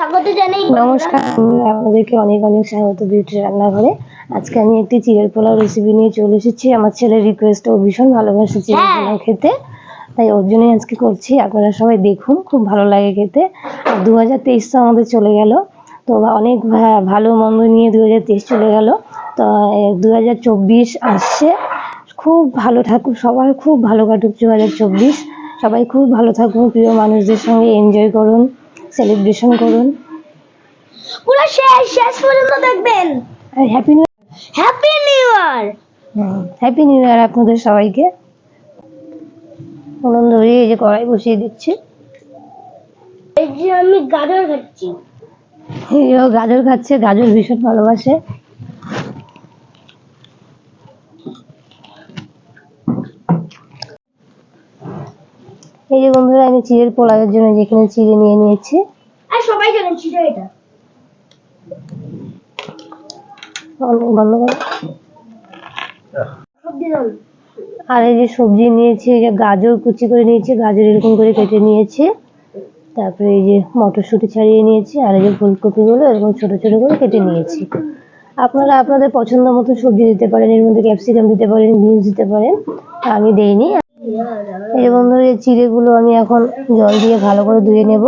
স্বাগত জানাই। নমস্কার আমি আপনাদেরকে অনেক অনেক স্বাগত বিউটি রান্নাঘরে। আজকে আমি একটি চিড়ের পোলাও রেসিপি নিয়ে চলে এসেছি। আমার ছেলের রিকোয়েস্ট ও ভীষণ ভালোবাসে চিড়ের হ্যাঁ। পোলাও খেতে। তাই ওর জন্যই আজকে করছি। আপনারা সবাই দেখুন খুব ভালো লাগে খেতে। আর দু হাজার তেইশ তো আমাদের চলে গেল। তো অনেক ভালো মন্দ নিয়ে দু হাজার তেইশ চলে গেল। তো দু হাজার চব্বিশ আসছে। খুব ভালো থাকুক সবার খুব ভালো কাটুক দু হাজার চব্বিশ। সবাই খুব ভালো থাকুন প্রিয় মানুষদের সঙ্গে এনজয় করুন। সেলিব্রেশন করুন। পুরো শেষ শেষ পর্যন্ত দেখবেন। আর happy new happy new year happy new year আপনাদের সবাইকে। আনন্দ ধরিয়ে এই যে কড়াই বসিয়ে দিচ্ছি। এই যে আমি গাজর খাচ্ছি। এই গাজর খাচ্ছে গাজর ভীষণ ভালোবাসে। এই যে বন্ধুরা আমি চিড়ের পোলাওয়ের জন্য যেখানে চিড়ে নিয়ে নিয়েছি। আর সবাই জানেন ছিল এটা। অনেক আর এই যে সবজি নিয়েছি এই যে গাজর কুচি করে নিয়েছি গাজর এরকম করে কেটে নিয়েছি। তারপরে এই যে মটরশুঁটি ছাড়িয়ে নিয়েছি আর এই যে ফুলকপিগুলো এরকম ছোট ছোট করে কেটে নিয়েছি। আপনারা আপনাদের পছন্দ মতো সবজি দিতে পারেন এর মধ্যে ক্যাপসিকাম দিতে পারেন বিনস দিতে পারেন আমি দেইনি। এই যে বন্ধুরা, এই চিড়েগুলো আমি এখন জল দিয়ে ভালো করে ধুয়ে নেব।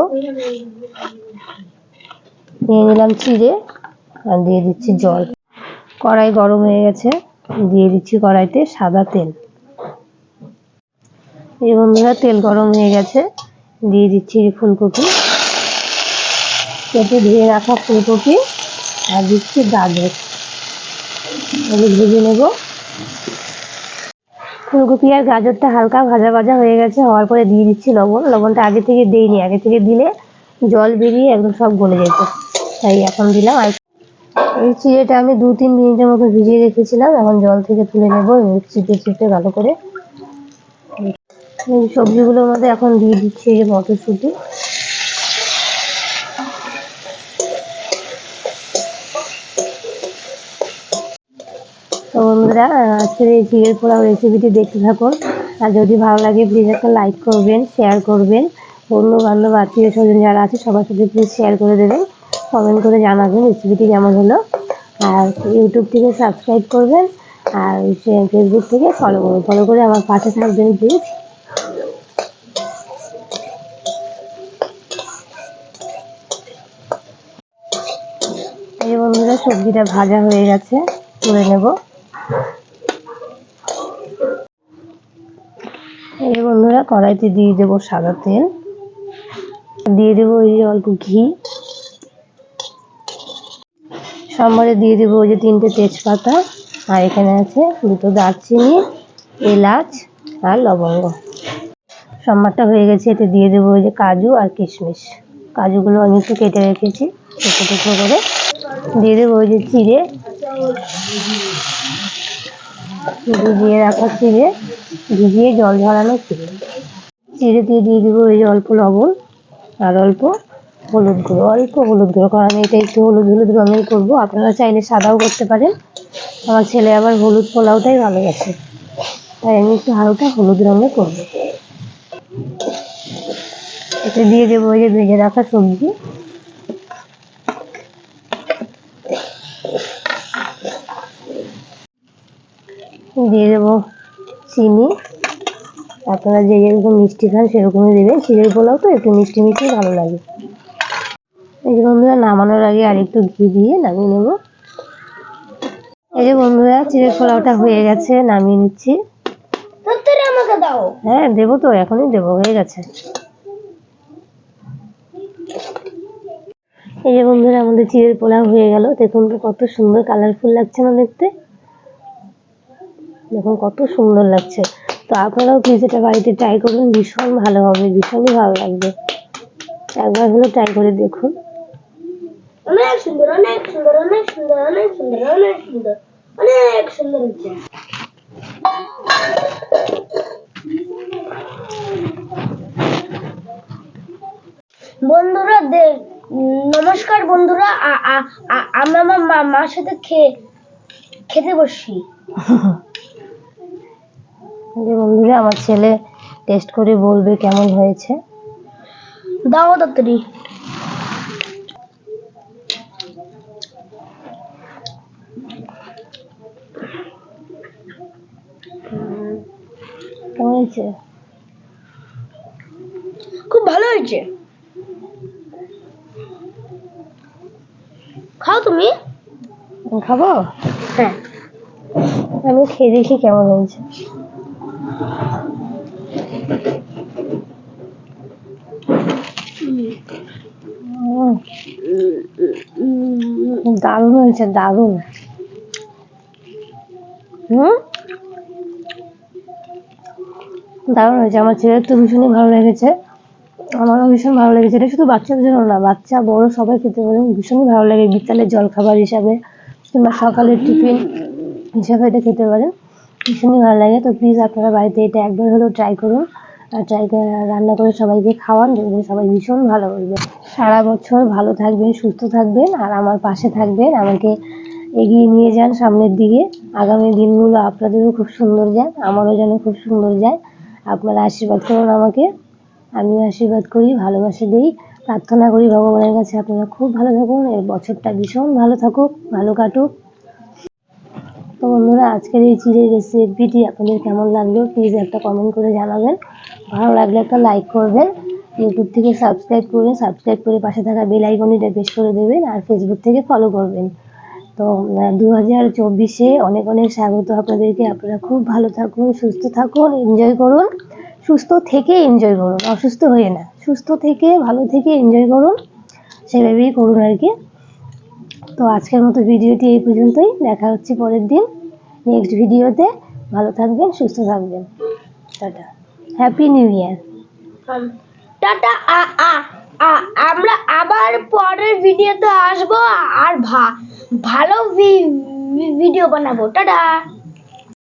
নিয়ে নিলাম চিড়ে আর দিয়ে দিচ্ছি জল। কড়াই গরম হয়ে গেছে, দিয়ে দিচ্ছি কড়াইতে সাদা তেল। এই বন্ধুরা, তেল গরম হয়ে গেছে, দিয়ে দিচ্ছি ফুলকপি। কেটে ধুয়ে রাখা ফুলকপি আর দিচ্ছি গাজর। ভেজে নেব। ফুলকপি আর গাজরটা হালকা ভাজা ভাজা হয়ে গেছে, হওয়ার পরে দিয়ে দিচ্ছি লবণ। লবণটা আগে থেকে দেইনি, আগে থেকে দিলে জল বেরিয়ে একদম সব গলে যেত। তাই এখন দিলাম। আর এই চিড়েটা আমি দু তিন মিনিটের মতো ভিজিয়ে রেখেছিলাম, এখন জল থেকে তুলে নেব চিপে চিপে ভালো করে। সবজিগুলোর মধ্যে এখন দিয়ে দিচ্ছি এই যে মটরশুঁটি। তো বন্ধুরা, আজকের এই চিড়ের পোলাও রেসিপিটি দেখতে থাকুন। আর যদি ভালো লাগে প্লিজ একটা লাইক করবেন শেয়ার করবেন। বন্ধু বান্ধব আত্মীয় স্বজন যারা আছে, সবার সাথে প্লিজ শেয়ার করে দেবেন। কমেন্ট করে জানাবেন রেসিপিটি কেমন হলো। আর ইউটিউব থেকে সাবস্ক্রাইব করবেন, আর ফেসবুক থেকে ফলো করবেন। ফলো করে আমার পাশে থাকবেন প্লিজ এই বন্ধুরা, সবজিটা ভাজা হয়ে গেছে, তুলে নেব। এই বন্ধুরা, কড়াইতে দিয়ে দেবো সাদা তেল। দিয়ে দেবো যে অল্প ঘি। সম্বারে দিয়ে দেবো ওই যে তিনটে তেজপাতা। আর এখানে আছে দুটো দারচিনি, এলাচ আর লবঙ্গ। সম্বারটা হয়ে গেছে, এতে দিয়ে দেবো ওই যে কাজু আর কিশমিশ। কাজুগুলো আমি একটু কেটে রেখেছি টুকরো টুকরো করে। দিয়ে দেবো ওই যে চিড়ে ভিজিয়ে রাখা চিড়ে ভিজিয়ে জল ঝরানো চিড়ে চিড়ে দিয়ে দিয়ে দেবো যে অল্প লবণ আর অল্প হলুদ গুঁড়ো। অল্প হলুদ গুঁড়ো, কারণ এটা একটু হলুদ হলুদ রঙের করব। আপনারা চাইলে সাদাও করতে পারেন। আমার ছেলে আবার হলুদ পোলাওটাই ভালোবাসে। তাই আমি একটু হালকা হলুদ রঙে করব। এটা দিয়ে দেবো ওই যে ভেজে রাখা সবজি। দিয়ে দেবো চিনি। আপনারা যে যেরকম মিষ্টি খান সেরকমই দেবেন। চিড়ের পোলাও তো একটু মিষ্টি মিষ্টি ভালো লাগে। এই যে বন্ধুরা নামানোর আগে আর একটু ঘি দিয়ে নামিয়ে নেব। এই যে বন্ধুরা চিড়ের পোলাওটা হয়ে গেছে নামিয়ে নিচ্ছি। আমাকে দাও। হ্যাঁ দেবো তো এখনই দেবো হয়ে গেছে। এই যে বন্ধুরা আমাদের চিড়ের পোলাও হয়ে গেল। দেখুন কত সুন্দর কালারফুল লাগছে না দেখতে। দেখুন কত সুন্দর লাগছে। তো আপনারাও প্লিজ এটা বাড়িতে ট্রাই করুন ভীষণ ভালো হবে ভীষণই ভালো লাগবে। একবার হলো ট্রাই করে দেখুন। অনেক সুন্দর অনেক সুন্দর অনেক সুন্দর অনেক সুন্দর অনেক সুন্দর অনেক সুন্দর হচ্ছে। বন্ধুরা নমস্কার বন্ধুরা আমরা আমার মা- মার সাথে খেয়ে খেতে বসছি। এই যে বন্ধুরা আমার ছেলে টেস্ট করে বলবে কেমন হয়েছে। দাও তাড়াতাড়ি। হয়েছে? খুব ভালো হয়েছে। খাও তুমি? খাব? হ্যাঁ। আমি খেয়ে দেখি কেমন হয়েছে। দারুণ হয়েছে, দারুণ। দারুণ হয়েছে, আমার ছেলের তো ভীষণই ভালো লেগেছে। আমারও ভীষণ ভালো লেগেছে। এটা শুধু বাচ্চাদের জন্য না, বাচ্চা, বড় সবাই খেতে পারে। ভীষণই ভালো লাগে বিকালের জলখাবার হিসাবে কিংবা সকালের টিফিন হিসাবে এটা খেতে পারেন ভীষণই ভালো লাগে। তো প্লিজ আপনারা বাড়িতে এটা একবার হলেও ট্রাই করুন। আর ট্রাই রান্না করে সবাইকে খাওয়ান দেখবেন সবাই ভীষণ ভালো বলবে সারা বছর ভালো থাকবেন, সুস্থ থাকবেন, আর আমার পাশে থাকবেন, আমাকে এগিয়ে নিয়ে যান সামনের দিকে। আগামী দিনগুলো আপনাদেরও খুব সুন্দর যায়, আমারও যেন খুব সুন্দর যায়। আপনারা আশীর্বাদ করুন আমাকে, আমিও আশীর্বাদ করি, ভালোবাসা দিই। প্রার্থনা করি ভগবানের কাছে আপনারা খুব ভালো থাকুন, এই বছরটা ভীষণ ভালো থাকুক, ভালো কাটুক। তো বন্ধুরা, আজকের এই চিড়ের রেসিপিটি আপনাদের কেমন লাগল প্লিজ একটা কমেন্ট করে জানাবেন। ভালো লাগলে একটা লাইক করবেন ইউটিউব থেকে সাবস্ক্রাইব করবেন সাবস্ক্রাইব করে পাশে থাকা বেল আইকনটিটা প্রেস করে দেবেন আর ফেসবুক থেকে ফলো করবেন। তো দু হাজার চব্বিশে অনেক অনেক স্বাগত আপনাদেরকে। আপনারা খুব ভালো থাকুন, সুস্থ থাকুন এনজয় করুন। সুস্থ থেকে এনজয় করুন, অসুস্থ হয়ে না। সুস্থ থেকে, ভালো থেকে এনজয় করুন। সেভাবেই করুন আর কি। তো আজকের মতো ভিডিওটি এই পর্যন্তই। দেখা হচ্ছে পরের দিন নেক্সট ভিডিওতে। ভালো থাকবেন, সুস্থ থাকবেন। Tata. Happy new year tata, আ আ আমরা আবার পরের ভিডিওতে আসব আর ভালো ভিডিও বানাবো। টাটা।